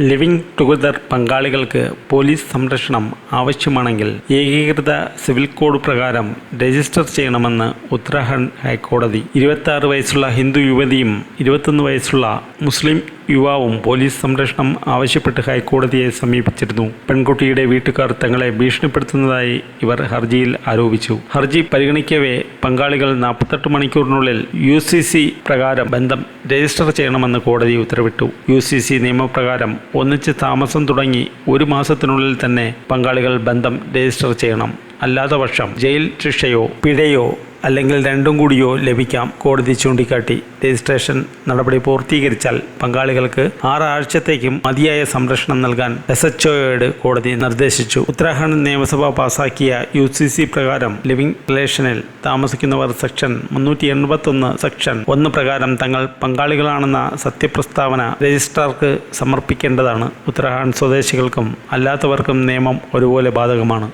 Living together പങ്കാളികൾക്ക് police സംരക്ഷണം ആവശ്യമാണെങ്കിൽ ഏകീകൃത സിവിൽ കോഡ് പ്രകാരം രജിസ്റ്റർ ചെയ്യണമെന്ന് ഉത്തരാഖണ്ഡ് ഹൈക്കോടതി. ഇരുപത്തി വയസ്സുള്ള ഹിന്ദു യുവതിയും ഇരുപത്തൊന്ന് വയസ്സുള്ള മുസ്ലിം യുവാവും പോലീസ് സംരക്ഷണം ആവശ്യപ്പെട്ട് ഹൈക്കോടതിയെ സമീപിച്ചിരുന്നു. പെൺകുട്ടിയുടെ വീട്ടുകാർ തങ്ങളെ ഭീഷണിപ്പെടുത്തുന്നതായി ഇവർ ഹർജിയിൽ ആരോപിച്ചു. ഹർജി പരിഗണിക്കവേ പങ്കാളികൾ നാൽപ്പത്തെട്ട് മണിക്കൂറിനുള്ളിൽ യു സി സി പ്രകാരം ബന്ധം രജിസ്റ്റർ ചെയ്യണമെന്ന് കോടതി ഉത്തരവിട്ടു. യു സി സി നിയമപ്രകാരം ഒന്നിച്ച് താമസം തുടങ്ങി ഒരു മാസത്തിനുള്ളിൽ തന്നെ പങ്കാളികൾ ബന്ധം രജിസ്റ്റർ ചെയ്യണം. അല്ലാത്ത പക്ഷം ജയിൽ ശിക്ഷയോ പിഴയോ അല്ലെങ്കിൽ രണ്ടും കൂടിയോ ലഭിക്കാം. കോടതി ചൂണ്ടിക്കാട്ടി രജിസ്ട്രേഷൻ നടപടി പൂർത്തീകരിച്ചാൽ പങ്കാളികൾക്ക് ആറാഴ്ചത്തേക്കും മതിയായ സംരക്ഷണം നൽകാൻ എസ് എച്ച് ഒയോട് കോടതി നിർദ്ദേശിച്ചു. ഉത്തരാഖണ്ഡ് നിയമസഭ പാസാക്കിയ യു സി സി പ്രകാരം ലിവിംഗ് റിലേഷനിൽ താമസിക്കുന്നവർ സെക്ഷൻ മുന്നൂറ്റി എൺപത്തൊന്ന് സെക്ഷൻ ഒന്ന് പ്രകാരം തങ്ങൾ പങ്കാളികളാണെന്ന സത്യപ്രസ്താവന രജിസ്ട്രാർക്ക് സമർപ്പിക്കേണ്ടതാണ്. ഉത്തരാഖണ്ഡ് സ്വദേശികൾക്കും അല്ലാത്തവർക്കും നിയമം ഒരുപോലെ ബാധകമാണ്.